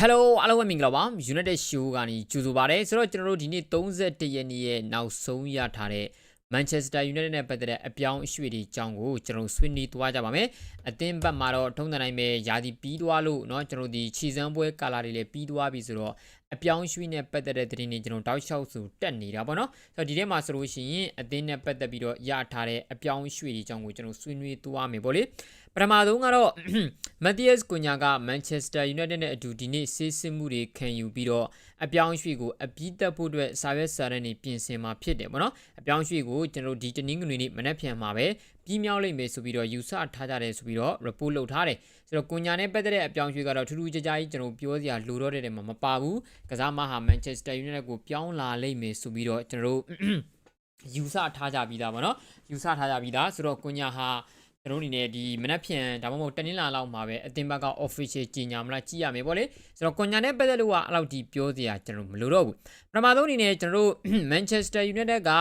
Hello အားလုံးပဲမင်္ဂလာပါ United Show ကနေကြိုဆိုပါရစေဆိုတော့ကျွန်တော်တို့ဒီနေ့31ရက်နေ့ရဲ့နောက်ဆုံးရထားတဲ့ Manchester United နဲ့ပတ်သက်တဲ့အပြောင်းအရွှေ့တွေအကြောင်းကိုကျွန်တော်ဆွေးနွေးသွားကြပါမယ်အသင်းဘက်မှာတော့ထုံးတဲ့နိုင်ပဲယာတီပြီးသွားလို့เนาะကျွန်တော်ဒီခြေစမ်းပွဲကာလာတွေလည်းပြီးသွားပြီဆိုတော့အပြောင်းအရွှေ့နဲ့ပတ်သက်တဲ့သတင်းတွေကျွန်တော်တောက်လျှောက်ဆိုတက်နေတာပေါ့နော်ဆိုတော့ဒီထဲမှာဆိုလို့ရှိရင်အသင်းနဲ့ပတ်သက်ပြီးတော့ရထားတဲ့အပြောင်းအရွှေ့တွေအကြောင်းကိုကျွန်တော်ဆွေးနွေးသွားမယ်ပေါ့လေ ပထမဆုံးကတော့ Matthias Cunha က Manchester United နဲ့အတူဒီနေ့ဆေးစစ်မှုတွေခံယူပြီးတော့အပြောင်းအရွှေ့ကိုအပြီးတက်ဖို့အတွက်စာရွက်စာတမ်းတွေပြင်ဆင်မှာဖြစ်တယ်ပေါ့နော်အပြောင်းအရွှေ့ကိုကျွန်တော်တို့ဒီတနင်္ဂနွေနေ့မနက်ဖြန်မှာပဲပြီးမြောက်လိမ့်မယ်ဆိုပြီးတော့ယူဆထားကြတယ်ဆိုပြီးတော့ report လုပ်ထားတယ်ဆိုတော့ Cunha နဲ့ပတ်သက်တဲ့အပြောင်းအရွှေ့ကတော့ထူးထူးခြားခြားကြီးကျွန်တော်ပြောစရာလိုတော့တဲ့နေရာမှာမပါဘူးကစားမဟာ Manchester United ကိုပြောင်းလာလိမ့်မယ်ဆိုပြီးတော့ကျွန်တော်တို့ယူဆထားကြပြီးသားပေါ့နော်ယူဆထားကြပြီးသားဆိုတော့ Cunha ဟာ ကျွန်တော်တို့အနေနဲ့ဒီမနက်ဖြန်ဒါမှမဟုတ်တနင်္လာလောက်မှာပဲအသင်းဘက်က official ကြီးညာမလားကြည့်ရမယ်ပေါ့လေဆိုတော့ကွန်ညာနဲ့ပတ်သက်လို့ကအဲ့လောက်ဒီပြောစရာကျွန်တော်မလိုတော့ဘူးပထမဆုံးအနေနဲ့ကျွန်တော်တို့ Manchester United က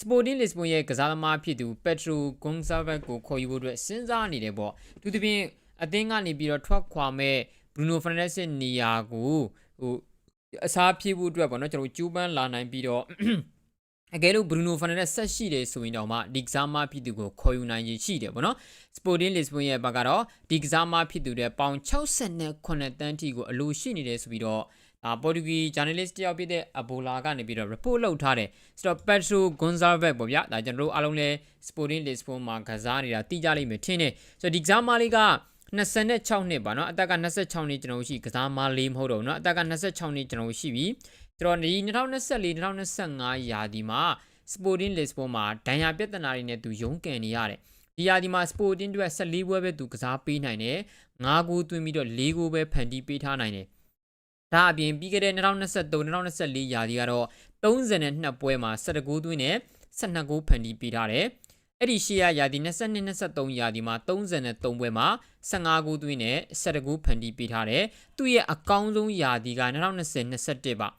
Sporting Lisbon ရဲ့ကစားသမားဖြစ်သူ Pedro Gonçalves ကိုခေါ်ယူဖို့အတွက်စဉ်းစားနေတယ်ပေါ့သူတပြင်းအသင်းကနေပြီးတော့ထွက်ခွာမဲ့ Bruno Fernandes ရဲ့နေရာကိုဟိုအစားဖြည့်ဖို့အတွက်ပေါ့နော်ကျွန်တော်ကျူးပန်းလာနိုင်ပြီးတော့ အကယ်လို့ Bruno Fernandes ဆက်ရှိတယ်ဆိုရင်တော့မှဒီကစားမဖြစ်သူကိုခေါ်ယူနိုင်ရရှိတယ်ပေါ့နော် Sporting Lisbon ရဲ့ဘက်ကတော့ဒီကစားမဖြစ်သူတဲ့ပေါင်68တန်းထိကိုအလိုရှိနေတယ်ဆိုပြီးတော့အာပေါ်တူဂီဂျာနယ်လစ်တယောက်ဖြစ်တဲ့အဘိုလာကနေပြီးတော့ report လုပ်ထားတယ်ဆိုတော့ Pedro Gonçalves ပေါ့ဗျာဒါကျွန်တော်တို့အားလုံးလဲ Sporting Lisbon မှာကစားနေတာတိကျလိမ့်မယ်ထင်တယ်ဆိုတော့ဒီကစားမလေးက26နှစ်ပါเนาะအသက်က26နှစ်ကျွန်တော်ရှိကစားမလေးမဟုတ်တော့ဘူးเนาะအသက်က26နှစ်ကျွန်တော်ရှိပြီ ကျွန်တော်ဒီ2024 2025ရာသီမှာ Sporting Lisbon မှာဒဏ်ရာပြဿနာတွေနဲ့သူရုန်းကန်နေရတယ်ဒီရာသီမှာ Sporting အတွက်14ပွဲပဲသူကစားပေးနိုင်တယ်5ဂိုးသွင်းပြီးတော့4ဂိုးပဲဖန်တီးပေးထားနိုင်တယ်ဒါအပြင်ပြီးခဲ့တဲ့2023 2024ရာသီကတော့32ပွဲမှာ17ဂိုးသွင်းနဲ့12ဂိုးဖန်တီးပေးထားတယ်အဲ့ဒီရှေ့ရရာသီ22 23ရာသီမှာ33ပွဲမှာ15ဂိုးသွင်းနဲ့17ဂိုးဖန်တီးပေးထားတယ်သူ့ရဲ့အကောင်းဆုံးရာသီက2020 21ပါ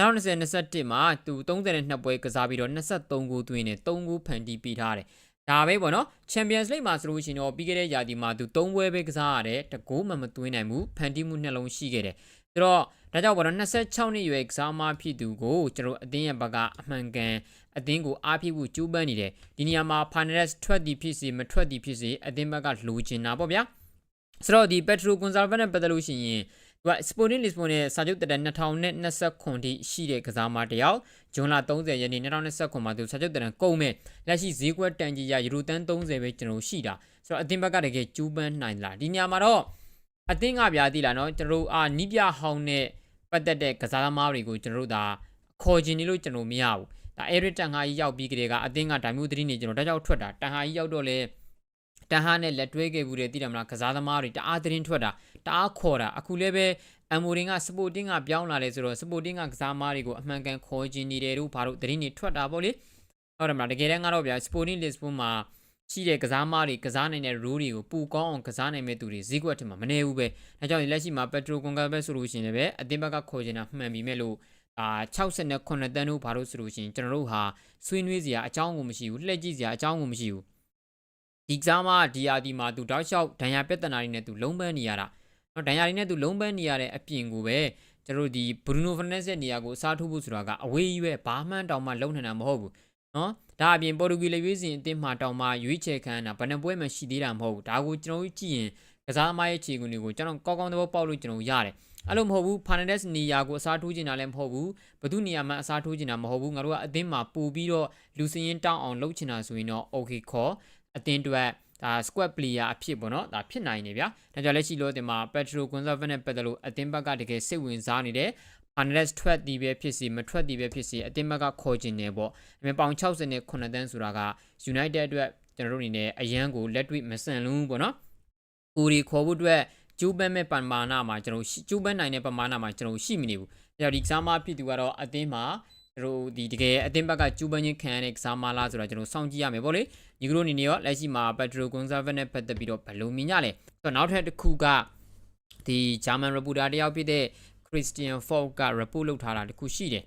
2020 21မှာသူ32ပွဲကစားပြီးတော့23ဂိုးသွင်းနဲ့3ဂိုးဖန်တီးပေးထားတယ်ဒါပဲပေါ့နော် Champions League မှာဆိုလို့ရှိရင်တော့ပြီးခဲ့တဲ့ရာသီမှာသူ3ပွဲပဲကစားရတယ်တကိုးမှမသွင်းနိုင်ဘူးဖန်တီးမှုနှလုံးရှိခဲ့တယ်ဆိုတော့ဒါကြောင့်ပေါ့နော်26နှစ်ရွယ်ကစားမဖြစ်သူကိုကျွန်တော်အသင်းရဲ့ဘက်ကအမှန်ကန်အသင်းကိုအားဖြစ်ဖို့ကြိုးပမ်းနေတယ်ဒီနေရာမှာ Fernandes ထွက်သည်ဖြစ်စေမထွက်သည်ဖြစ်စေအသင်းဘက်ကလိုချင်တာပေါ့ဗျာဆိုတော့ဒီ Pedro Gonçalves နဲ့ပတ်သက်လို့ရှိရင် သူက Sporting Lisbon နဲ့စာချုပ်တက်တဲ့2029ထိရှိတဲ့ကစားမတယောက်ဇွန်လ30ရက်နေ့2029မှာသူစာချုပ်တက်တဲ့ကုန်မဲ့လက်ရှိဈေးကွက်တန်ကြီးရယူရိုတန်30ပဲကျွန်တော်ရှိတာဆိုတော့အသင်းဘက်ကတကယ်ကျူးပန်းနိုင်လားဒီညမှာတော့အသင်းကဗျာသိလားနော်ကျွန်တော်အာနီးပြဟောင်းနဲ့ပတ်သက်တဲ့ကစားသမားတွေကိုကျွန်တော်တို့ဒါခေါ်ချင်နေလို့ကျွန်တော်မရဘူးဒါ Eric တန်ဟာကြီးရောက်ပြီးကြတဲ့ကအသင်းကဒါမျိုးသတိနေကျွန်တော်တကြောက်ထွက်တာတန်ဟာကြီးရောက်တော့လေ တန်ဟာနဲ့လက်တွဲခဲ့ဘူးတဲ့သိတယ်မလားကစားသမားတွေတအားသတင်းထွက်တာတအားခေါ်တာအခုလည်းပဲအမ်မိုရင်ကစပိုတင်းကပြောင်းလာတယ်ဆိုတော့စပိုတင်းကကစားသမားတွေကိုအမှန်ကန်ခေါ်ချင်နေတယ်တို့ဘာလို့သတင်းတွေထွက်တာပေါ့လေဟုတ်တယ်မလားတကယ်တမ်းကတော့ဗျာစပိုတင်းလစ်ဘွန်မှာရှိတဲ့ကစားမားတွေကစားနိုင်တဲ့ role တွေကိုပူကောင်းအောင်ကစားနိုင်မဲ့သူတွေဈေးကွက်ထဲမှာမနေဘူးပဲဒါကြောင့်လက်ရှိမှာ Petro Gonçalves ဆိုလို့ရှိရင်လည်းအသင်းဘက်ကခေါ်ချင်တာမှန်ပြီမဲ့လို့အာ68တန်းတို့ဘာလို့ဆိုလို့ရှိရင်ကျွန်တော်တို့ဟာဆွေးနွေးစရာအကြောင်းကိုမရှိဘူးလှည့်ကြည့်စရာအကြောင်းကိုမရှိဘူး ဒီကစားမဒီယာဒီမှာသူတောက်လျှောက်ဒဏ်ရာပြဿနာတွေနဲ့သူလုံးပန်းနေရတာနော်ဒဏ်ရာတွေနဲ့သူလုံးပန်းနေရတဲ့အပြင်ကိုပဲကျွန်တော်တို့ဒီ Bruno Fernandes ရဲ့နေရာကိုအစားထိုးဖို့ဆိုတာကအဝေးကြီးပဲဘာမှတောင်မှလုံနေတာမဟုတ်ဘူးနော်ဒါအပြင်ပေါ်တူဂီလေရွေးစဉ်အသင်းမှာတောင်မှရွေးချယ်ခံတာဘယ်နှပွဲမှရှိသေးတာမဟုတ်ဘူးဒါကိုကျွန်တော်တို့ကြည့်ရင်ကစားသမားရဲ့ခြေကုန်းတွေကိုကျွန်တော်ကောင်းကောင်းသဘောပေါက်လို့ကျွန်တော်ရတယ်အဲ့လိုမဟုတ်ဘူး Fernandes နေရာကိုအစားထိုးချင်တာလည်းမဟုတ်ဘူးဘသူနေရာမှာအစားထိုးချင်တာမဟုတ်ဘူးငါတို့ကအသင်းမှာပူပြီးတော့လူစင်းရင်တောင်းအောင်လုပ်ချင်တာဆိုရင်တော့ okay ခေါ် အသင်းအတွက်ဒါ squad player အဖြစ်ပေါ့နော်ဒါဖြစ်နိုင်နေဗျာဒါကြောင့်လက်ရှိလို့တင်မှာ Petro Gonçalves နဲ့ပတ်သက်လို့အသင်းဘက်ကတကယ်စိတ်ဝင်စားနေတယ် Fernandes ထွက်သည်ပဲဖြစ်စီမထွက်သည်ပဲဖြစ်စီအသင်းဘက်ကခေါ်ကျင်နေပေါ့အမေပေါင်60နဲ့9တန်းဆိုတာက United အတွက်ကျွန်တော်တို့အနေနဲ့အရန်ကိုလက်တွေ့မဆန်လုံးပေါ့နော်ကိုရီခေါ်ဖို့အတွက်ကျူးပန်းမဲ့ပမာဏမှာကျွန်တော်ကျူးပန်းနိုင်တဲ့ပမာဏမှာကျွန်တော်ရှိမနေဘူးဒါကြောင့်ဒီကစားမဖြစ်သူကတော့အသင်းမှာ တို့ဒီတကယ်အသင်းဘက်ကကျူးပန်းချင်းခံရတဲ့ကစားမလားဆိုတာကျွန်တော်စောင့်ကြည့်ရမယ်ပေါ့လေညီကတို့အနေနဲ့ရောလက်ရှိမှာ Pedro Gonçalves နဲ့ပတ်သက်ပြီးတော့ဘယ်လိုမြင်ကြလဲဆိုတော့နောက်ထပ်တစ်ခုကဒီ German reporter တယောက်ဖြစ်တဲ့ Christian Falk က report လုပ်ထားတာတခုရှိတယ်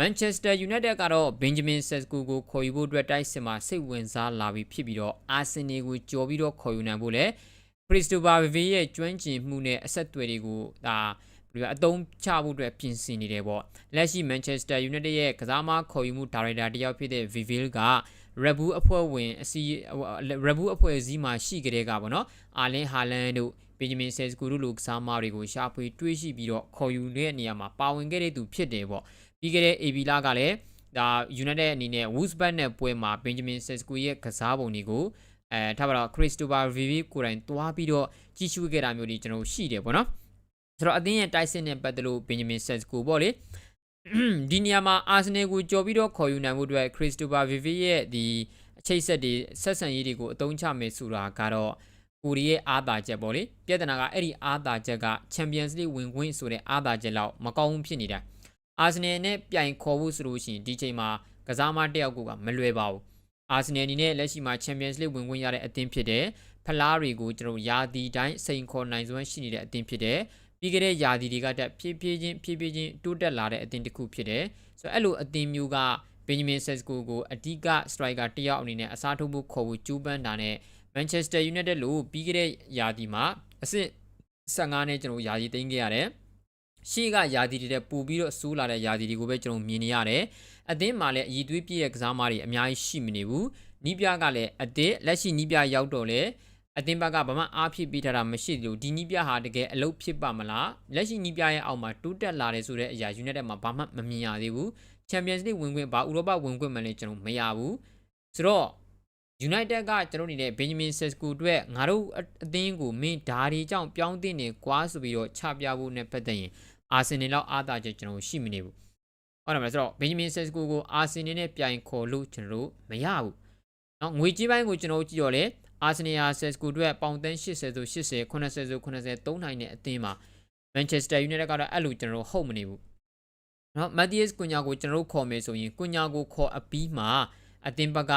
Manchester United ကတော့ Benjamin Sesko ကိုခေါ်ယူဖို့အတွက်တိုက်စစ်မှာစိတ်ဝင်စားလာပြီးဖြစ်ပြီးတော့ Arsenal ကိုကြော်ပြီးတော့ခေါ်ယူနိုင်ဖို့လဲ Christopher Vive ရဲ့ကျွမ်းကျင်မှုနဲ့အဆက်အသွယ်တွေကိုဒါ ဘပြီးတော့အသုံးချဖို့အတွက်ပြင်ဆင်နေတယ်ပေါ့လက်ရှိ Manchester United ရဲ့ကစားမခေါ်ယူမှုဒါရိုက်တာတယောက်ဖြစ်တဲ့ Vivil က Red Bull အဖွဲ့ဝင်အစည်း Red Bull အဖွဲ့အစည်းမှာရှိကြတဲ့ကပေါ့နော်အာလင်ဟာလန်တို့ဘင်ဂျမင်ဆယ်စကူတို့လိုကစားမတွေကိုရှာဖွေတွေးရှိပြီးတော့ခေါ်ယူတဲ့နေရာမှာပါဝင်ခဲ့တဲ့သူဖြစ်တယ်ပေါ့ပြီးခဲ့တဲ့ AB လာကလည်းဒါ United အနေနဲ့ Wolfsburg နဲ့ပွဲမှာ Benjamin Sesko ရဲ့ကစားပုံတွေကိုအဲထားပါတော့ Christopher Vivi ကိုယ်တိုင်တွားပြီးတော့ကြီးစုခဲ့တာမျိုးတွေကျွန်တော်ရှိတယ်ပေါ့နော် ဆိုတော့အသင်းရဲ့တိုက်စစ်နဲ့ပတ်သက်လို့ Benjamin Sesko ပေါ့လေဒီနေရာမှာ Arsenal ကိုကြော်ပြီးတော့ခေါ်ယူနိုင်မှုအတွက် Christopher Vivi ရဲ့ဒီအချိတ်ဆက်တွေဆက်ဆံရေးတွေကိုအသုံးချမယ်ဆိုတာကတော့ကိုရီးရဲ့အားသာချက်ပေါ့လေပြဿနာကအဲ့ဒီအားသာချက်က Champions League ဝင်ခွင့်ဆိုတဲ့အားသာချက်လောက်မကောင်းဘူးဖြစ်နေတာအာဆင်နယ်နဲ့ပြိုင်ခေါ်ဖို့ဆိုလို့ရှိရင်ဒီချိန်မှာကစားမတစ်ယောက်ကမလွယ်ပါဘူးအာဆင်နယ်အနေနဲ့လက်ရှိမှာ Champions League ဝင်ခွင့်ရတဲ့အသင်းဖြစ်တဲ့ဖလားတွေကိုကျွန်တော်ယာဒီတိုင်းစိန်ခေါ်နိုင်စွမ်းရှိနေတဲ့အသင်းဖြစ်တဲ့ ပြီးခဲ့တဲ့ယာဒီတွေကတက်ဖြည်းဖြည်းချင်းဖြည်းဖြည်းချင်းတိုးတက်လာတဲ့အသင်းတစ်ခုဖြစ်တယ်ဆိုတော့အဲ့လိုအသင်းမျိုးကဘင်ဂျမင်ဆက်စကိုကိုအဓိကစထရိုက်ကာတယောက်အနေနဲ့အစားထိုးဖို့ခေါ်ဖို့ကြိုးပမ်းတာနဲ့ Manchester United လို့ပြီးခဲ့တဲ့ယာဒီမှာအဆင့်15နဲ့ကျွန်တော်ယာဒီသိမ်းခဲ့ရတယ်ရှေ့ကယာဒီတွေတဲ့ပို့ပြီးတော့ဆိုးလာတဲ့ယာဒီတွေကိုပဲကျွန်တော်မြင်နေရတယ်အသင်းမှာလည်းအည်သွေးပြည့်တဲ့ကစားမတွေအများကြီးရှိမနေဘူးနီးပြကလည်းအသစ်လက်ရှိနီးပြရောက်တော့လေ အသင်းဘက်ကဘာမှအားဖြစ်ပြီးထားတာမရှိသလိုဒီနီးပြဟာတကယ်အလုပ်ဖြစ်ပါမလားလက်ရှိနီးပြရဲ့အောက်မှာတိုးတက်လာတယ်ဆိုတဲ့အရာ United မှာဘာမှမမြင်ရသေးဘူး Champions League ဝင်ခွင့်ဘာဥရောပဝင်ခွင့်မှလည်းကျွန်တော်မရဘူးဆိုတော့ United ကကျွန်တော်နေတဲ့ Benjamin Sesko အတွက်ငါတို့အသင်းကိုမင်းဓာရီကြောင့်ပြောင်းတင်နေကွာဆိုပြီးတော့ချပြဖို့နဲ့ပတ်သက်ရင်အာဆင်နယ်လောက်အားသာချက်ကျွန်တော်ရှိမနေဘူးဟုတ်တယ်မလားဆိုတော့ Benjamin Sesko ကိုအာဆင်နယ်နဲ့ပြိုင်ခေါ်လို့ကျွန်တော်တို့မရဘူးเนาะငွေကြေးပိုင်းကိုကျွန်တော်ကြည့်တော့လေ အာဆင်နယ်ဟာ Sesko အတွက်ပေါင်တန်း80ဆို80 80ဆို80 3နိုင်တဲ့အသင်းမှာ Manchester United ကတော့အဲ့လိုကျွန်တော်ဟုတ်မနေဘူးเนาะ Matthias Cunha ကိုကျွန်တော်ခေါ်မယ်ဆိုရင် Cunha ကိုခေါ်အပြီးမှာအသင်းဘက်က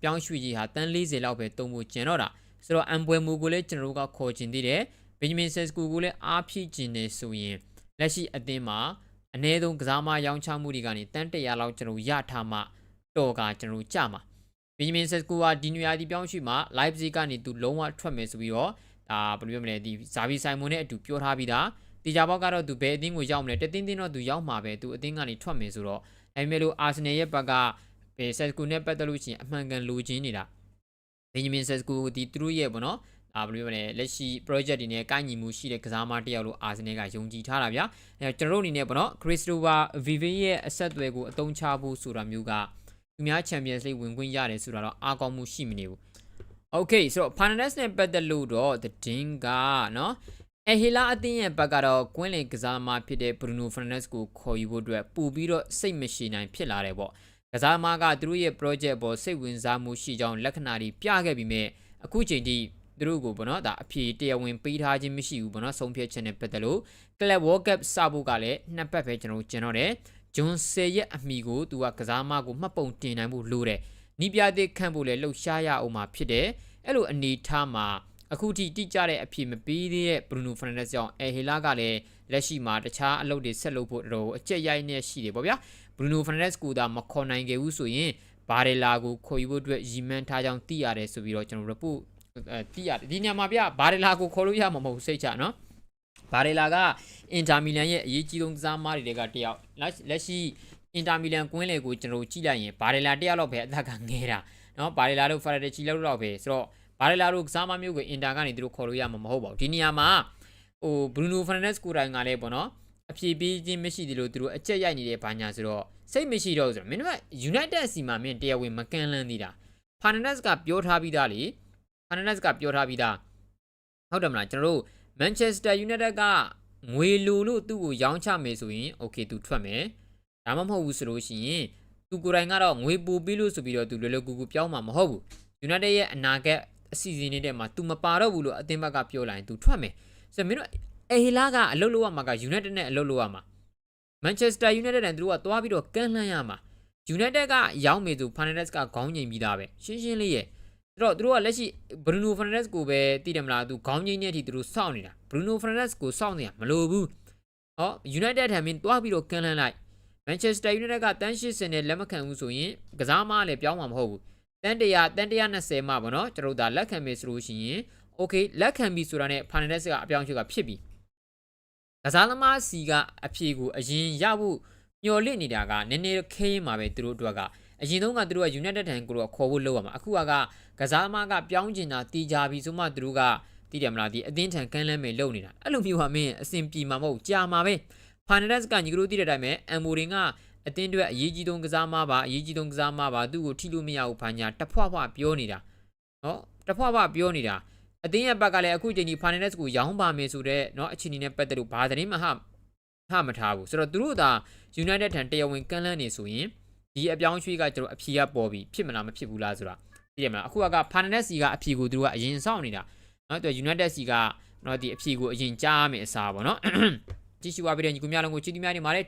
ပြောင်းရွှေ့ကြီးဟာတန်း40လောက်ပဲတုံးဖို့ကျန်တော့တာဆိုတော့အမ်ပွဲမူကိုလည်းကျွန်တော်တို့ကခေါ်ကျင်သေးတယ်ဘင်ဂျမင်ဆက်စကူကိုလည်းအားဖြည့်ကျင်နေဆိုရင်လက်ရှိအသင်းမှာအ ਨੇ ဆုံးကစားမရောင်းချမှုတွေကနေတန်း100လောက်ကျွန်တော်ရထားမှတော်ကကျွန်တော်ကြမှာ ဘင်ဂျမင်ဆက်စကူကဒီနွေရာသီပြောင်းရွှေ့မှာ live စီကနေသူလုံးဝထွက်မယ်ဆိုပြီးတော့ဒါဘယ်လိုပြောမလဲဒီဇာဗီဆိုင်မွန်နဲ့အတူပြောထားပြီးသားတီကြပေါက်ကတော့သူဘယ်အသင်းကိုရောက်မလဲတတင်းတင်းတော့သူရောက်မှာပဲသူအသင်းကနေထွက်မယ်ဆိုတော့အဲမဲ့လို့အာဆင်နယ်ရဲ့ဘက်ကဘယ်ဆက်စကူနဲ့ပတ်သက်လို့ရှိရင်အမှန်ကန်လိုချင်နေတာဘင်ဂျမင်ဆက်စကူဒီသူတို့ရဲ့ပေါ့နော်အာဘယ်လိုပြောမလဲလက်ရှိ project တွေနဲ့ကိုင်းညီမှုရှိတဲ့ကစားမတစ်ယောက်လို့အာဆင်နယ်ကယုံကြည်ထားတာဗျာအဲကျွန်တော်တို့အနေနဲ့ပေါ့နော်ခရစ္စတိုဖာဗီဗီရဲ့အဆက်အသွယ်ကိုအသုံးချဖို့ဆိုတာမျိုးက သူများ Champions League ဝင်ခွင့်ရတယ်ဆိုတာတော့အားကောင်းမှုရှိမနေဘူး Okay ဆိုတော့ Fernandes နဲ့ပတ်သက်လို့တော့သတင်ကနော်အဟီလာအသင်းရဲ့ဘက်ကတော့ကွင်းလင်ကစားမဖြစ်တဲ့ Bruno Fernandes ကိုခေါ်ယူဖို့အတွက်ပူပြီးတော့စိတ်မရှိနိုင်ဖြစ်လာတယ်ပေါ့ကစားမကသူတို့ရဲ့ project ပေါ်စိတ်ဝင်စားမှုရှိကြောင်းလက္ခဏာတွေပြခဲ့ပြီးမြဲအခုချိန်ထိသူတို့ကိုဘောနော်ဒါအဖြေတရားဝင်ပေးထားခြင်းမရှိဘူးဘောနော်ဆုံးဖြတ်ချက်နဲ့ပတ်သက်လို့ Club World Cup စဖို့ကလည်းနှစ်ပတ်ပဲကျွန်တော်ကျင်တော့တယ် ဂျွန်ဆယ်ရဲ့အမိကိုသူကကစားမကိုမှတ်ပုံတင်နိုင်ဖို့လိုတယ်နီးပြသေးခန့်ဖို့လည်းလှုပ်ရှားရအောင်မှာဖြစ်တယ်အဲ့လိုအနေထားမှာအခုထိတိကျတဲ့အဖြစ်မပေးသေးတဲ့ Bruno Fernandes ကြောင့်အဲဟီလာကလည်းလက်ရှိမှာတခြားအလုပ်တွေဆက်လုပ်ဖို့တော့အကြက်ရိုက်နေရှိတယ်ပေါ့ဗျာ Bruno Fernandes ကိုသာမခေါ်နိုင်ခဲ့ဘူးဆိုရင်ဘာရေလာကိုခေါ်ယူဖို့အတွက်ရည်မှန်းထားကြောင်းသိရတယ်ဆိုပြီးတော့ကျွန်တော် report အဲသိရတယ်ဒီညမှာဗျဘာရေလာကိုခေါ်လို့ရမှာမဟုတ်စိတ်ချနော် ဘာရေလာကအင်တာမီလန်ရဲ့အရေးကြီးဆုံးကစားသမားတွေကတယောက်လက်ရှိအင်တာမီလန်ကွင်းလေကိုကျွန်တော်ကြည့်လိုက်ရင်ဘာရေလာတယောက်လောက်ပဲအသက်ကငဲတာနော်ဘာရေလာတို့ဖာရဒချီလောက်တော့ပဲဆိုတော့ဘာရေလာတို့ကစားမမျိုးကိုအင်တာကနေသူတို့ခေါ်လို့ရမှာမဟုတ်ပါဘူးဒီနေရာမှာဟိုဘရူနိုဖာနက်စ်ကိုတိုင်ကလည်းပေါ့နော်အဖြေပေးခြင်းမရှိသေးလို့သူတို့အကြက်ရိုက်နေတဲ့ဘာညာဆိုတော့စိတ်မရှိတော့ဆိုတော့မင်းတို့က United စီမှာမင်းတရားဝင်မကန်လန်းသေးတာ Fernandes ကပြောထားပြီးသားလေ Fernandes ကပြောထားပြီးသားဟုတ်တယ်မလားကျွန်တော်တို့ Manchester United ကငွေလိုလို့သူ့ကိုရောင်းချမယ်ဆိုရင် okay သူထွက်မယ်ဒါမှမဟုတ်ဘူးဆိုလို့ရှိရင်သူကိုယ်တိုင်ကတော့ငွေပို့ပြီးလို့ဆိုပြီးတော့သူလွယ်လွယ်ကူကူပြောင်းမှာမဟုတ်ဘူး United ရဲ့အနာဂတ်အစီအစဉ်တွေထဲမှာ तू မပါတော့ဘူးလို့အသင်းဘက်ကပြောလိုက်ရင် तू ထွက်မယ်ဆိုတော့မင်းတို့အေဟီလာကအလုပ်လုပ်ရမှာက United နဲ့အလုပ်လုပ်ရမှာ Manchester United နဲ့သူတို့ကသွားပြီးတော့ကန့်လှမ်းရမှာ United ကရောင်းမယ်ဆို Fernandes ကခေါင်းငိမ်ပြီးသားပဲရှင်းရှင်းလေးရဲ့အဲ့ တော့သူတို့ကလက်ရှိ Bruno Fernandes ကိုပဲတည်တယ်မလားသူခေါင်းငိမ်နေတဲ့အထိသူတို့စောင့်နေတာ Bruno Fernandes ကိုစောင့်နေတာမလိုဘူးဟော United ထံမင်းသွားပြီးတော့ကန့်လှမ်းလိုက် Manchester United ကတန်း80နဲ့လက်မခံဘူးဆိုရင်ကစားမလည်းပြောင်းမှာမဟုတ်ဘူးတန်း100တန်း120မှပေါ့နော်ကျွန်တော်တို့ဒါလက်ခံမယ်ဆိုလို့ရှိရင် okay လက်ခံပြီဆိုတာနဲ့ Fernandes ကအပြောင်းအရွှေ့ကဖြစ်ပြီကစားသမားစီကအဖြေကိုအရင်ရဖို့မျှော်လင့်နေတာကနည်းနည်းခဲရင်မှာပဲသူတို့အတွက်က အရင်ဆုံးကသူတို့က United ထံကိုတော့ခေါ်ဖို့လုပ်ရမှာအခုကကစားသမားကပြောင်းကျင်တာတီကြပြီဆိုမှသူတို့ကသိတယ်မလားဒီအသင်းထံကမ်းလှမ်းမယ်လုပ်နေတာအဲ့လိုမျိုးဟာမင်းအဆင်ပြေမှာမဟုတ်ကြာမှာပဲ Fernandez ကညီကလို့သိတဲ့အတိုင်းပဲအမ်မိုရင်ကအသင်းတွေအရေးကြီးဆုံးကစားမပါအရေးကြီးဆုံးကစားမပါသူ့ကိုထိလို့မရဘူးဘာညာတဖွားဖွားပြောနေတာနော်တဖွားဖွားပြောနေတာအသင်းရဲ့ဘက်ကလည်းအခုချိန်ကြီး Fernandez ကိုရောင်းပါမယ်ဆိုတော့နော်အခြေအနေနဲ့ပတ်သက်လို့ဘာသတင်းမှဟမထားဘူးဆိုတော့သူတို့သာ United ထံတရားဝင်ကမ်းလှမ်းနေဆိုရင် ဒီအပြောင်းရွှေ့ကကျွန်တော်အဖြေကပေါ်ပြီးဖြစ်မလားမဖြစ်ဘူးလားဆိုတာသိရမလားအခုကဖာနာနက်စီကအဖြေကိုသူတို့ကအရင်စောင့်နေတာနော်သူ United စီကနော်ဒီအဖြေကိုအရင်ကြားမယ်အစားပေါ့နော်ကြည့်ရှုပါပြည်တဲ့ညီကူများလုံးကိုချီးကျူးများနေပါတယ်